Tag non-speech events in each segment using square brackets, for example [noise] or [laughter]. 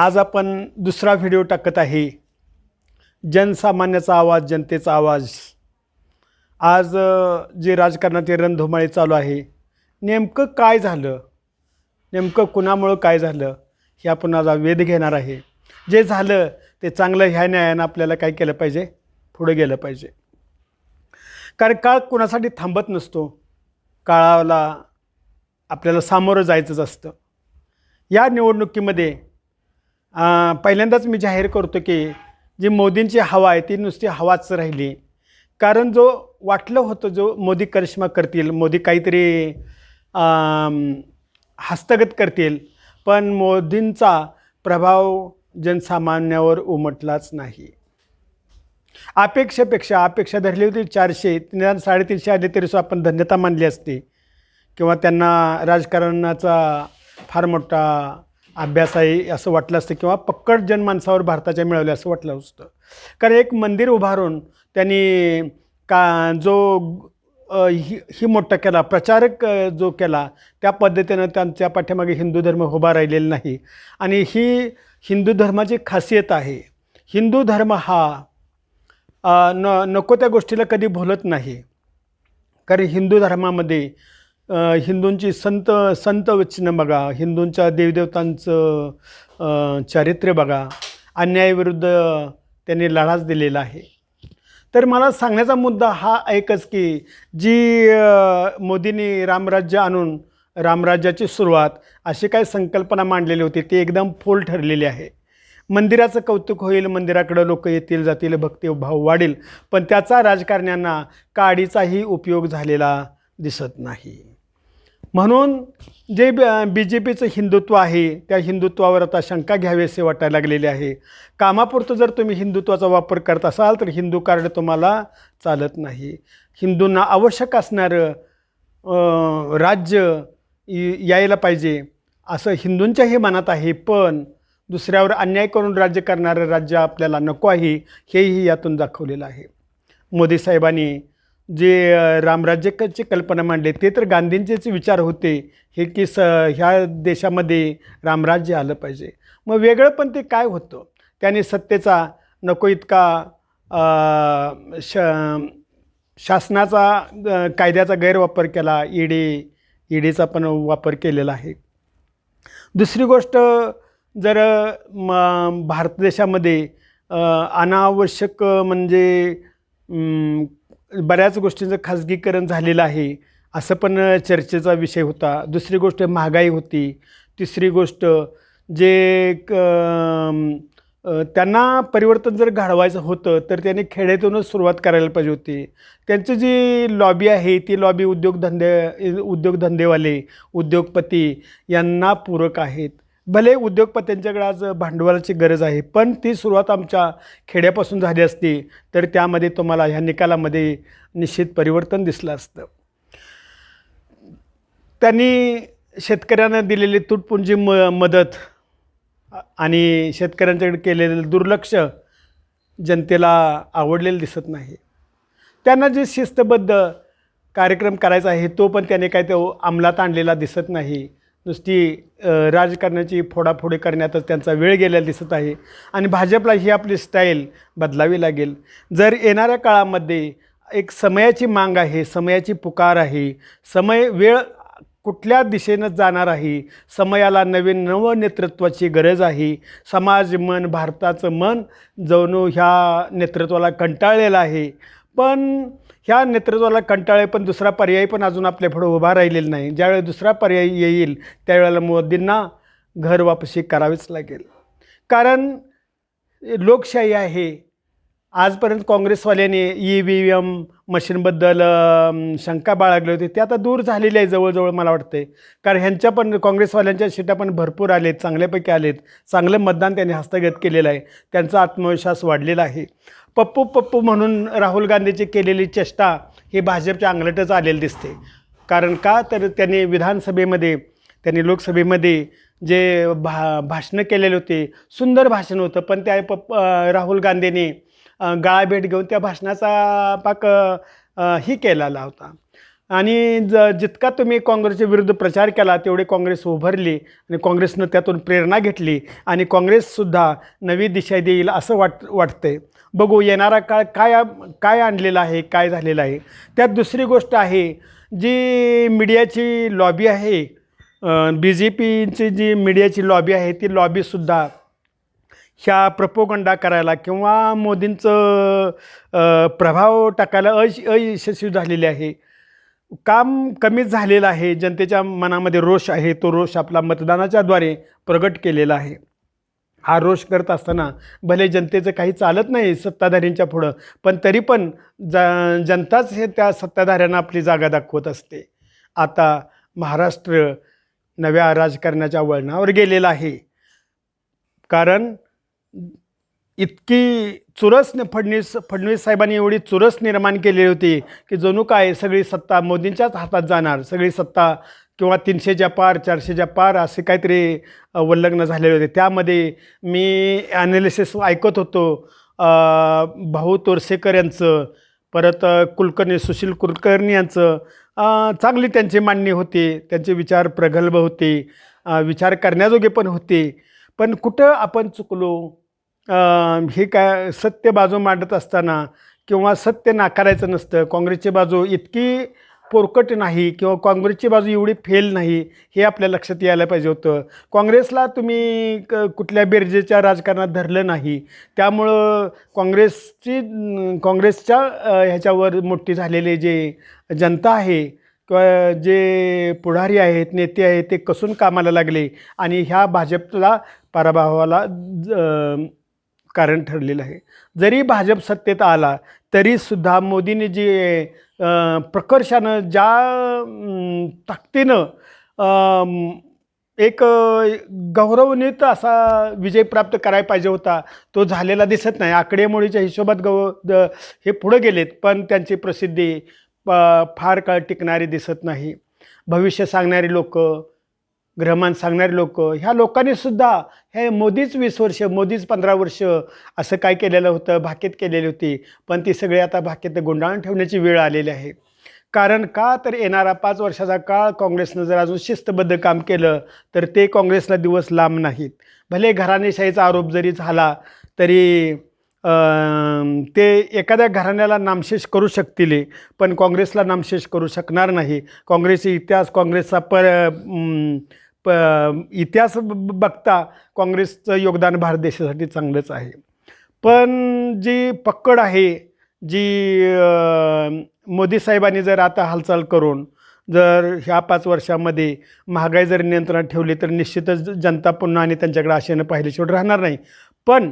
आज आपण दुसरा व्हिडिओ टाकत आहे. जनसामान्याचा आवाज जनतेचा आवाज. आज जे राजकारणाचे रणधुमाळी चालू आहे नेमकं काय झालं? नेमकं कुणामुळं काय झालं? हे आपण आज वेध घेणार आहे. जे झालं ते चांगलं ह्या न्यायानं आपल्याला काय केलं पाहिजे? पुढं गेलं पाहिजे. कारण काळ कुणासाठी थांबत नसतो? काळाला आपल्याला सामोरं जायचंच असतं. या निवडणुकीमध्ये पहिल्यांदाच मी जाहीर करतो की जी मोदींची हवा आहे ती नुसती हवाच राहिली. कारण जो वाटलं होतं जो मोदी करिश्मा करतील मोदी काहीतरी हस्तगत करतील पण मोदींचा प्रभाव जनसामान्यावर उमटलाच नाही. अपेक्षेपेक्षा अपेक्षा धरली होती चारशे निदान साडेतीनशे आले तरी सुद्धा आपण धन्यता मानली असती. किंवा त्यांना राजकारणाचा फार मोठा अभ्यास आहे असं वाटलं असतं किंवा पक्कड जनमानसावर भारताच्या मिळवले असं वाटलं असतं. कारण एक मंदिर उभारून त्यांनी का जो ही ही मोठा केला प्रचारक जो केला त्या पद्धतीनं त्यांच्या पाठीमागे हिंदू धर्म उभा राहिलेला नाही. आणि ही हिंदू धर्माची खासियत आहे. हिंदू धर्म हा न नको त्या गोष्टीला कधी भुलत नाही. कारण हिंदू धर्मामध्ये हिंदूंची संत संत वचनं बघा. हिंदूंच्या देवदेवतांचं चारित्र्य बघा. अन्यायाविरुद्ध त्यांनी लढाच दिलेला आहे. तर मला सांगण्याचा मुद्दा हा एकच की जी मोदींनी रामराज्य आणून रामराज्याची सुरुवात अशी काय संकल्पना मांडलेली होती ती एकदम फोल ठरलेली आहे. मंदिराचं कौतुक होईल मंदिराकडं लोक येतील जातील भक्तिभाव वाढेल पण त्याचा राजकारण्यांना काडीचाही उपयोग झालेला दिसत नाही. म्हणून जे बी जे पीचं हिंदुत्व आहे त्या हिंदुत्वावर आता शंका घ्यावी असे वाटायला लागलेली आहे. कामापुरतं जर तुम्ही हिंदुत्वाचा वापर करत असाल तर हिंदू कार्ड तुम्हाला चालत नाही. हिंदूंना आवश्यक असणारं राज्य यायला पाहिजे असं हिंदूंच्याही मनात आहे. पण दुसऱ्यावर अन्याय करून राज्य करणारं राज्य आपल्याला नको आहे हेही यातून दाखवलेलं आहे. मोदी साहेबांनी जे रामराज्याची कल्पना मांडली ते तर गांधींचेच विचार होते हे की स ह्या देशामध्ये रामराज्य आलं पाहिजे. मग वेगळं पण ते काय होतं? त्याने सत्तेचा नको इतका श शासनाचा कायद्याचा गैरवापर केला ईडी ईडीचा पण वापर केलेला आहे. दुसरी गोष्ट जर म भारत देशामध्ये अनावश्यक म्हणजे बऱ्याच गोष्टींचं खाजगीकरण झालेलं आहे. असं पण चर्चेचा विषय होता. दुसरी गोष्ट महागाई होती. तिसरी गोष्ट जे क त्यांना परिवर्तन जर घडवायचं होतं तर त्यांनी खेड्यातूनच सुरुवात करायला पाहिजे होती. त्यांची जी लॉबी आहे ती लॉबी उद्योगधंदे उद्योगधंदेवाले उद्योगपती यांना पूरक आहेत. भले उद्योगपत्यांच्याकडे आज भांडवलाची गरज आहे पण ती सुरुवात आमच्या खेड्यापासून झाली असती तर त्यामध्ये तुम्हाला ह्या निकालामध्ये निश्चित परिवर्तन दिसलं असतं. त्यांनी शेतकऱ्यांना दिलेली तुटपुंजी म मदत आणि शेतकऱ्यांच्याकडे केलेलं दुर्लक्ष जनतेला आवडलेलं दिसत नाही. त्यांना जे शिस्तबद्ध कार्यक्रम करायचा आहे तो पण त्याने काय तो अंमलात आणलेला दिसत नाही. नुसती राजकारणाची फोडाफोडी करण्यातच त्यांचा वेळ गेलेला दिसत आहे. आणि भाजपला ही आपली स्टाईल बदलावी लागेल. जर येणाऱ्या काळामध्ये एक समयाची मांग आहे समयाची पुकार आहे समय वेळ कुठल्या दिशेनं जाणार आहे समयाला नवीन नव नेतृत्वाची गरज आहे समाज मन भारताचं मन जणू ह्या नेतृत्वाला कंटाळलेलं आहे. पण ह्या नेतृत्वाला कंटाळे पण दुसरा पर्याय पण अजून आपल्या पुढं उभा राहिलेला नाही. ज्यावेळेला दुसरा पर्याय येईल त्यावेळेला मोदींना घर वापसी करावीच लागेल. कारण लोकशाही आहे. आजपर्यंत काँग्रेसवाल्याने ई व्ही एम मशीनबद्दल शंका बाळगली होती. ते आता दूर झालेली आहे जवळजवळ मला वाटते कारण ह्यांच्या पण काँग्रेसवाल्यांच्या सीटा पण भरपूर आलेत चांगल्यापैकी आलेत. चांगलं मतदान त्यांनी हस्तगत केलेलं आहे. त्यांचा आत्मविश्वास वाढलेला आहे. पप्पू पप्पू म्हणून राहुल गांधीची केलेली चेष्टा ही भाजपच्या अंगलटच आलेली दिसते. कारण का? तर त्यांनी विधानसभेमध्ये त्यांनी लोकसभेमध्ये जे भा भाषणं केलेले होते सुंदर भाषण होतं पण त्या पप राहुल गांधींनी अं, गळाभेट घेऊन त्या भाषणाचा पाक ही केलेला होता. आणि ज जितका तुम्ही काँग्रेसच्या विरुद्ध प्रचार केला तेवढे काँग्रेस उभारली आणि काँग्रेसनं त्यातून प्रेरणा घेतली आणि काँग्रेससुद्धा नवी दिशा देईल असं वाट वाटतंय. बघू येणारा काळ काय काय आणलेला आहे काय झालेलं आहे. त्यात दुसरी गोष्ट आहे जी मीडियाची लॉबी आहे बी जे पीची जी मीडियाची लॉबी आहे ती लॉबीसुद्धा ह्या प्रपोगंडा करायला किंवा मोदींचं प्रभाव टाकायला अयश अयशस्वी झालेले आहे. काम कमीच झालेलं आहे. जनतेच्या मनामध्ये रोष आहे. तो रोष आपला मतदानाच्याद्वारे प्रगट केलेला आहे. हा रोष करत असताना भले जनतेचं काही चालत नाही सत्ताधाऱ्यांच्या पुढं पण तरी पण ज जनताच हे त्या सत्ताधाऱ्यांना आपली जागा दाखवत असते. आता महाराष्ट्र नव्या राजकारणाच्या वळणावर गेलेला आहे. कारण इतकी चुरस फडणवीस फडणवीस साहेबांनी एवढी चुरस निर्माण केलेली होती की जणू काय सगळी सत्ता मोदींच्याच हातात जाणार. सगळी सत्ता किंवा तीनशेच्या पार चारशेच्या पार असे काहीतरी उल्लग्न वल्लग्न झालेले होते. त्यामध्ये मी ॲनालिसिस ऐकत होतो. भाऊ तोरसेकर यांचं परत कुलकर्णी सुशील कुलकर्णी यांचं चांगली त्यांची मांडणी होती. त्यांचे विचार प्रगल्भ होते. विचार करण्याजोगे पण होते. पण कुठं आपण चुकलो? हे काय सत्य बाजू मांडत असताना किंवा सत्य नाकारायचं नसतं काँग्रेसची बाजू इतकी पोरकट नाही किंवा काँग्रेसची बाजू एवढी फेल नाही हे आपल्या लक्षात यायला पाहिजे होतं. काँग्रेसला तुम्ही क कुठल्या बेरजेच्या राजकारणात धरलं नाही त्यामुळं काँग्रेसची काँग्रेसच्या ह्याच्यावर मोठी झालेले जे जनता आहे किंवा जे पुढारी आहेत नेते आहेत ते कसून कामाला लागले आणि ह्या भाजपला पराभवाला ज- कारण ठरलेलं आहे. जरी भाजप सत्तेत आला तरीसुद्धा मोदींनी जे प्रकर्षानं ज्या ताकदीनं एक गौरवनीत असा विजय प्राप्त करायला पाहिजे होता तो झालेला दिसत नाही. आकडेमोडीच्या हिशोबात गौ द हे पुढे गेलेत पण त्यांची प्रसिद्धी प- फार काळ टिकणारी दिसत नाही. भविष्य सांगणारी लोक ग्रहमान सांगणारे लोक ह्या लोकांनीसुद्धा हे मोदीच वीस वर्ष मोदीच पंधरा वर्ष असं काय केलेलं होतं? भाकीत केलेली होती. पण ती सगळी आता भाकीत गुंडाळून ठेवण्याची वेळ आलेली आहे. कारण का तर येणारा पाच वर्षाचा काळ काँग्रेसनं जर अजून शिस्तबद्ध काम केलं तर ते काँग्रेसला दिवस लांब नाहीत. भले घराणेशाहीचा आरोप जरी झाला तरी ते एखाद्या घराण्याला नामशेष करू शकतील पण काँग्रेसला नामशेष करू शकणार नाही. काँग्रेसचा इतिहास काँग्रेसचा पर प इतिहास ब- बघता काँग्रेसचं योगदान भारत देशासाठी चांगलंच आहे. पण जी पक्कड आहे जी मोदी साहेबांनी जर आता हालचाल करून जर ह्या पाच वर्षामध्ये महागाई जर नियंत्रणात ठेवली तर निश्चितच जनता पुन्हा आणि त्यांच्याकडे आशेनं पाहिल्याशिवाय राहणार नाही. पण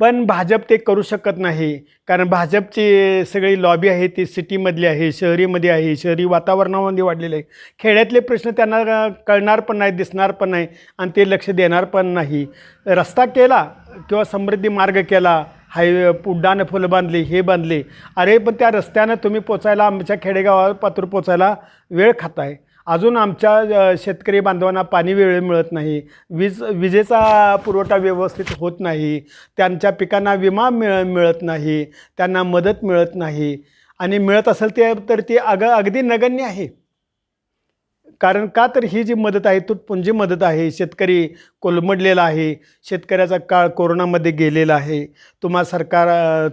पण भाजप ते करू शकत नाही. कारण भाजपची सगळी लॉबी आहे ती सिटीमधली आहे शहरीमध्ये आहे शहरी वातावरणामध्ये वाढलेले आहे. खेड्यातले प्रश्न त्यांना कळणार पण नाही दिसणार पण नाही आणि ते लक्ष देणार पण नाही. रस्ता केला किंवा समृद्धी मार्ग केला हायवे उड्डाणं फुलं बांधली हे बांधले. अरे पण त्या रस्त्यानं तुम्ही पोचायला आमच्या खेडेगावात पात्र पोचायला वेळ खाताय. अजून आमच्या शेतकरी बांधवांना पाणी वेळ मिळत नाही वीज विजेचा पुरवठा व्यवस्थित होत नाही त्यांच्या पिकांना विमा मिळ मिळत नाही त्यांना मदत मिळत नाही. आणि मिळत असेल ते तर ती अग अगदी नगण्य आहे. कारण का तर ही जी मदत आहे तुटपुंजी मदत आहे शेतकरी कोलमडलेला आहे शेतकऱ्याचा काळ कोरोनामध्ये गेलेला आहे. तुम्हा सरकार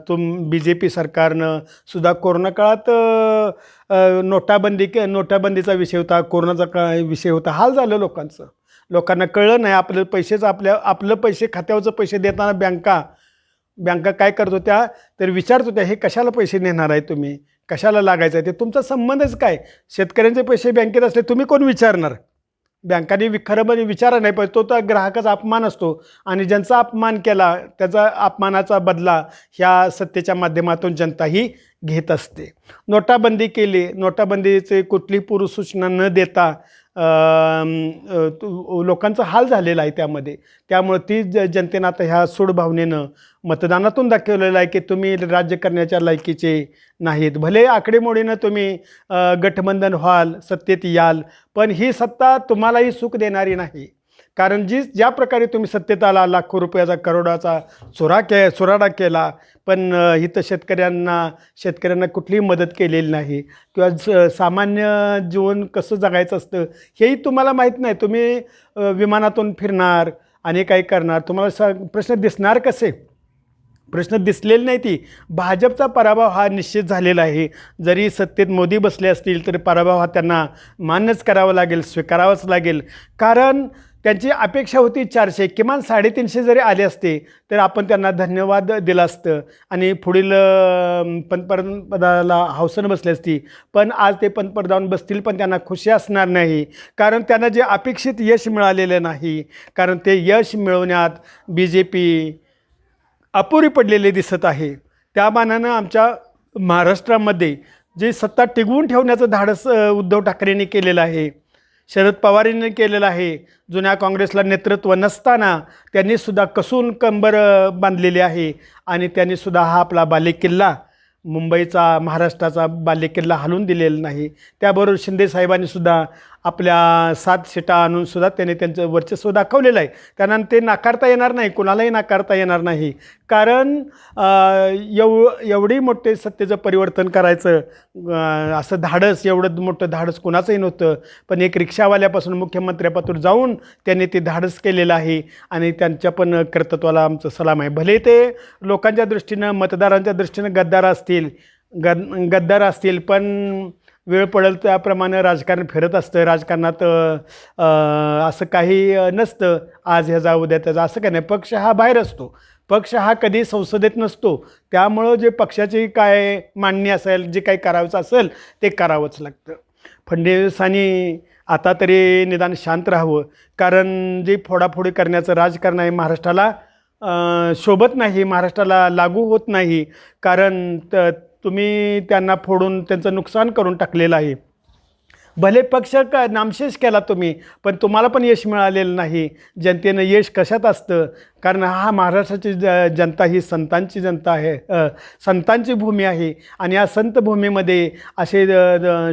तुम बी जे पी सरकारनं सुद्धा कोरोना काळात नोटाबंदी के नोटाबंदीचा विषय होता कोरोनाचा का विषय होता हाल झालं लोकांचं. लोकांना कळलं नाही आपलं पैसेच आपल्या आपलं पैसे खात्यावरचं पैसे देताना बँका बँका काय करत होत्या तर विचारत होत्या हे कशाला पैसे नेणार आहे तुम्ही? कशाला लागायचं आहे? ते तुमचा संबंधच काय? शेतकऱ्यांचे पैसे बँकेत असले तुम्ही कोण विचारणार? बँकांनी वि- खरं म्हणजे विचारा नाही पाहिजे तो तर ग्राहकाचा अपमान असतो. आणि ज्यांचा अपमान केला त्याचा अपमानाचा बदला ह्या सत्तेच्या माध्यमातून जनता ही घेत असते. नोटाबंदी केली नोटाबंदीचे कुठली पूर्वसूचना न देता लोकांचा हाल झालेला आहे त्यामध्ये. त्यामुळं ती ज जनतेनं आता ह्या सूडभावनेनं मतदानातून दाखवलेलं आहे की तुम्ही राज्य करण्याच्या लायकीचे नाहीत. भले आकडेमोडीनं तुम्ही गठबंधन व्हाल सत्तेत याल पण ही सत्ता तुम्हालाही सुख देणारी नाही. कारण जी ज्या प्रकारे तुम्ही सत्तेत आला लाखो रुपयाचा करोडाचा चोरा के चुराडा केला पण इथं शेतकऱ्यांना शेतकऱ्यांना कुठलीही मदत केलेली नाही. किंवा ज सामान्य जीवन कसं जगायचं असतं हेही तुम्हाला माहीत नाही. तुम्ही विमानातून फिरणार आणि काय करणार. तुम्हाला स प्रश्न दिसणार कसे? प्रश्न दिसलेले नाही ती. भाजपचा पराभव हा निश्चित झालेला आहे. जरी सत्तेत मोदी बसले असतील तरी पराभव हा त्यांना मान्यच करावा लागेल स्वीकारावाच लागेल. कारण त्यांची अपेक्षा होती चारशे किमान साडेतीनशे जरी आले असते तर आपण त्यांना धन्यवाद दिला असतं. आणि पुढील पंतप्रधानपदाला हौसन बसली असती पण आज ते पंतप्रधान बसतील पण त्यांना खुशी असणार नाही. कारण त्यांना जे अपेक्षित यश मिळालेलं नाही कारण ते यश मिळवण्यात बी जे पी अपुरी पडलेले दिसत आहे. त्या मानानं आमच्या महाराष्ट्रामध्ये जे सत्ता टिकवून ठेवण्याचं धाडस उद्धव ठाकरेंनी केलेलं आहे शरद पवारांनी केलेलं आहे. जुन्या काँग्रेसला नेतृत्व नसताना त्यांनीसुद्धा कसून कंबर बांधलेली आहे. आणि त्यांनीसुद्धा हा आपला बालेकिल्ला मुंबईचा महाराष्ट्राचा बालेकिल्ला हलवून दिलेला नाही. त्याबरोबर शिंदे आपल्या सात शिटा आणून सुद्धा त्याने त्यांचं वर्चस्व दाखवलेलं आहे. त्यांना ते नाकारता येणार नाही कुणालाही नाकारता येणार नाही. कारण एव एवढी मोठे सत्तेचं परिवर्तन करायचं असं धाडस एवढं मोठं धाडस कुणाचंही नव्हतं. पण एक रिक्षावाल्यापासून मुख्यमंत्र्यापासून जाऊन त्यांनी ते धाडस केलेलं आहे आणि त्यांच्या पण कर्तृत्वाला आमचं सलाम आहे. भले ते लोकांच्या दृष्टीनं मतदारांच्या दृष्टीनं गद्दार असतील गद गद्दार असतील पण वेळ पडेल त्याप्रमाणे राजकारण फिरत असतं. राजकारणात असं काही नसतं. आज ह्याचा उद्या त्याचा असं काही नाही. पक्ष हा बाहेर असतो. पक्ष हा कधी संसदेत नसतो. त्यामुळं जे पक्षाची काय मांडणी असेल जे काही करायचं असेल ते करावंच लागतं. फडणवीसांनी आता तरी निदान शांत राहावं. कारण जे फोडाफोडी करण्याचं राजकारण आहे महाराष्ट्राला शोभत नाही. महाराष्ट्राला लागू होत नाही. कारण त तुम्ही त्यांना फोडून त्यांचं नुकसान करून टाकलेलं आहे. भले पक्ष का नामशेष केला तुम्ही पण तुम्हाला पण यश मिळालेलं नाही. जनतेनं यश कशात असतं? कारण हा महाराष्ट्राची ज जनता ही संतांची जनता आहे. संतांची भूमी आहे. आणि या संत भूमीमध्ये असे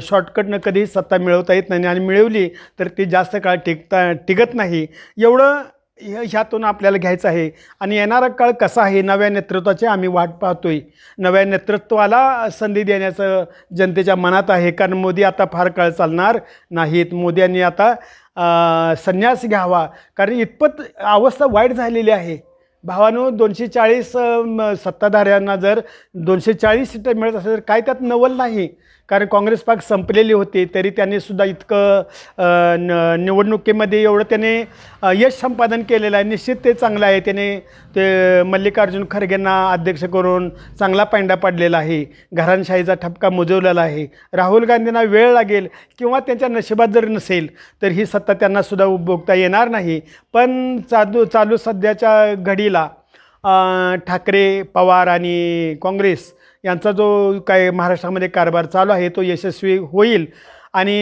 शॉर्टकटनं कधीही सत्ता मिळवता येत नाही. आणि मिळवली तर ती जास्त काळ टिकता टिकत नाही. एवढं ह्यातून आपल्याला घ्यायचं आहे. आणि येणारा काळ कसा आहे? नव्या नेतृत्वाची आम्ही वाट पाहतोय. नव्या नेतृत्वाला संधी देण्याचं जनतेच्या मनात आहे. कारण मोदी आता फार काळ चालणार नाहीत. मोदी यांनी आता संन्यास घ्यावा. कारण इतपत अवस्था वाईट झालेली आहे. भावानो दोनशे चाळीस सत्ताधाऱ्यांना जर दोनशे चाळीस सीटं मिळत असेल तर काय त्यात नवल नाही? कारण काँग्रेस पाक संपलेली होती तरी त्यांनी सुद्धा इतकं न निवडणुकीमध्ये एवढं त्याने यश संपादन केलेलं आहे. निश्चित ते चांगलं आहे. त्याने ते मल्लिकार्जुन खरगेंना अध्यक्ष करून चांगला पांडा पाडलेला आहे. घराणशाहीचा ठपका मुजवलेला आहे. राहुल गांधींना वेळ लागेल किंवा त्यांच्या नशिबात जर नसेल तर ही सत्ता त्यांना सुद्धा उपभोगता येणार नाही. पण चालू चालू सध्याच्या घडीला ठाकरे पवार आणि काँग्रेस यांचा जो काय महाराष्ट्रामध्ये कारभार चालू आहे तो यशस्वी होईल. आणि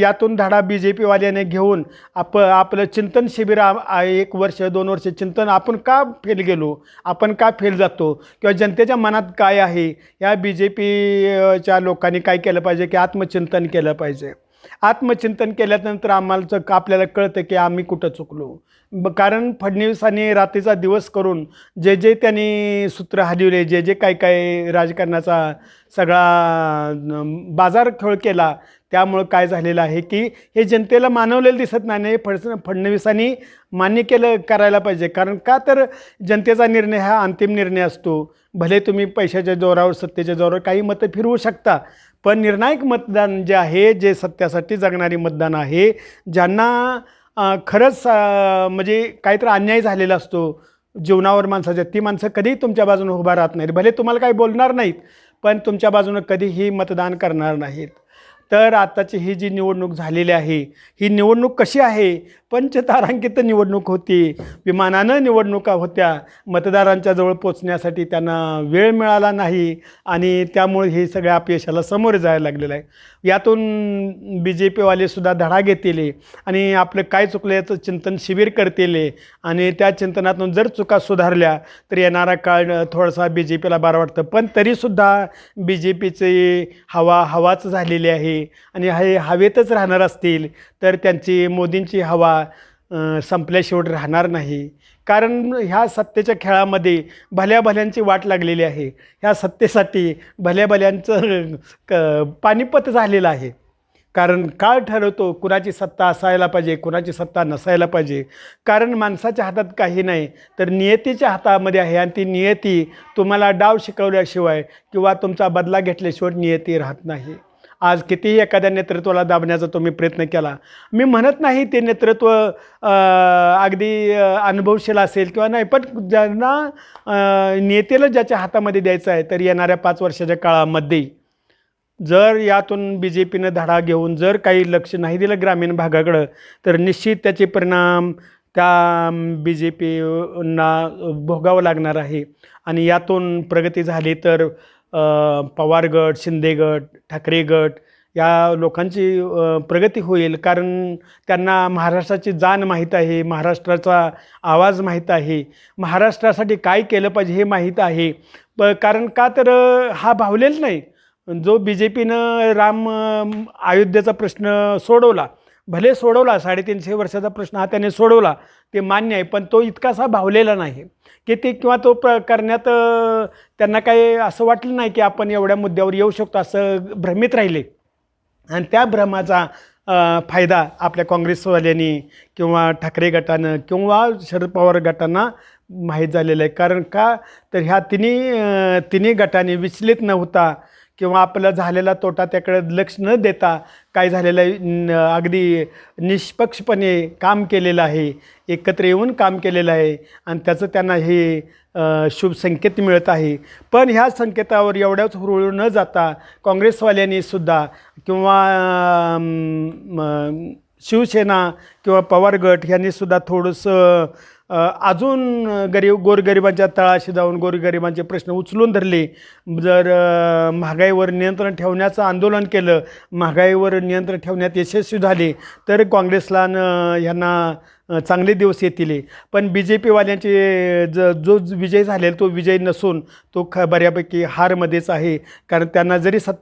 यातून धडा बी जे पीवाल्याने घेऊन आप आपलं चिंतन शिबिर एक वर्ष दोन वर्ष चिंतन आपण का फेल गेलो? आपण का फेल जातो? किंवा जनतेच्या मनात काय आहे? या बी जे पीच्या लोकांनी काय केलं पाहिजे? की आत्मचिंतन केलं पाहिजे? आत्मचिंतन केल्यानंतर आम्हाला आपल्याला कळतं की आम्ही कुठं चुकलो. कारण फडणवीसांनी रात्रीचा दिवस करून जे जे त्यांनी सूत्र हलिवले जे जे काय काय राजकारणाचा सगळा बाजार खेळ केला त्यामुळं काय झालेलं आहे की हे जनतेला मानवलेलं दिसत नाही हे फड फडणवीसांनी मान्य केलं करायला पाहिजे. कारण का तर जनतेचा निर्णय हा अंतिम निर्णय असतो. भले तुम्ही पैशाच्या जोरावर सत्तेच्या जोरावर काही मतं फिरवू शकता पण निर्णायक मतदान जे आहे जे सत्यासाठी जगणारी मतदान आहे ज्यांना खरंच म्हणजे काहीतरी अन्याय झालेला असतो जीवनावर माणसाच्या ती माणसं कधीही तुमच्या बाजूने उभा राहत नाहीत. भले तुम्हाला काही बोलणार नाहीत पण तुमच्या बाजूनं कधीही मतदान करणार नाहीत. तर आताची ही जी निवडणूक झालेली आहे ही निवडणूक कशी आहे पंचतारांकित निवडणूक होती. विमानानं निवडणुका होत्या. मतदारांच्या जवळ पोचण्यासाठी त्यांना वेळ मिळाला नाही आणि त्यामुळे हे सगळ्या अपयशाला सामोरे जायला लागलेलं आहे. यातून बी जे पीवालेसुद्धा धडा घेतील आणि आपलं काय चुकलं याचं चिंतन शिबिर करतील आणि त्या चिंतनातून जर चुका सुधारल्या तर येणारा काळ थोडासा बी जे पीला बरं वाटतं. पण तरीसुद्धा बी जे पीचे हवा हवाच झालेली आहे आणि हे हवेतच राहणार असतील तर त्यांची मोदींची हवा संपल्याशिवाय राहणार नाही. कारण ह्या सत्तेच्या खेळामध्ये भल्या भल्यांची वाट लागलेली आहे. ह्या सत्तेसाठी भल्या भल्यांचं [laughs] क पानिपत झालेलं आहे. कारण काळ ठरवतो कुणाची सत्ता असायला पाहिजे कुणाची सत्ता नसायला पाहिजे. कारण माणसाच्या हातात काही नाही तर नियतीच्या हातामध्ये आहे आणि ती नियती तुम्हाला डाव शिकवल्याशिवाय किंवा तुमचा बदला घेतल्याशिवाय नियती राहत नाही. आज कितीही एखाद्या नेतृत्वाला दाबण्याचा तुम्ही प्रयत्न केला. मी म्हणत नाही ते नेतृत्व अगदी अनुभवशील असेल किंवा नाही पण ज्यांना नेतेला ज्याच्या हातामध्ये द्यायचं आहे तर येणाऱ्या पाच वर्षाच्या काळामध्ये जर यातून बी जे पीनं धडा घेऊन जर काही लक्ष नाही दिलं ग्रामीण भागाकडं तर निश्चित त्याचे परिणाम त्या बी जे पीना भोगावं लागणार आहे. आणि यातून प्रगती झाली तर पवार गट शिंदे गट ठाकरे गट या लोकांची प्रगती होईल. कारण त्यांना महाराष्ट्राची जाण माहीत आहे महाराष्ट्राचा आवाज माहीत आहे. महाराष्ट्रासाठी काय केलं पाहिजे हे माहीत आहे. प कारण का तर हा भावलेला नाही. जो बी जे पीनं राम अयोध्येचा प्रश्न सोडवला भले सोडवला साडेतीनशे वर्षाचा प्रश्न हा त्याने सोडवला ते मान्य आहे पण तो इतकासा भावलेला नाही की ते किंवा तो प्र करण्यात त्यांना काही असं वाटलं नाही की आपण एवढ्या मुद्द्यावर येऊ शकतो असं भ्रमित राहिले. आणि त्या भ्रमाचा फायदा आपल्या काँग्रेसवाल्यांनी किंवा ठाकरे गटानं किंवा शरद पवार गटांना माहीत झालेलं आहे. कारण का? तर ह्या तिन्ही तिन्ही गटांनी विचलित न होता किंवा आपला झालेला तोटा त्याकडे लक्ष न देता काय झालेलं आहे अगदी निष्पक्षपणे काम केलेलं आहे एकत्र येऊन काम केलेलं आहे आणि त्याचं त्यांना हे शुभ संकेत मिळत आहे. पण ह्या संकेतावर एवढ्याच हुरळू न जाता काँग्रेसवाल्यांनी सुद्धा किंवा शिवसेना किंवा पवार गट यांनी सुद्धा थोडंसं अजून गरीब गोरगरिबांच्या तळाशी जाऊन गोरगरिबांचे प्रश्न उचलून धरले. जर महागाईवर नियंत्रण ठेवण्याचं आंदोलन केलं महागाईवर नियंत्रण ठेवण्यात यशस्वी झाले तर काँग्रेसला ह्यांना चांगले दिवस येतील. पण बी जे पीवाल्यांचे ज जो विजय झालेला तो विजय नसून तो ख बऱ्यापैकी हारमध्येच आहे. कारण त्यांना जरी सत्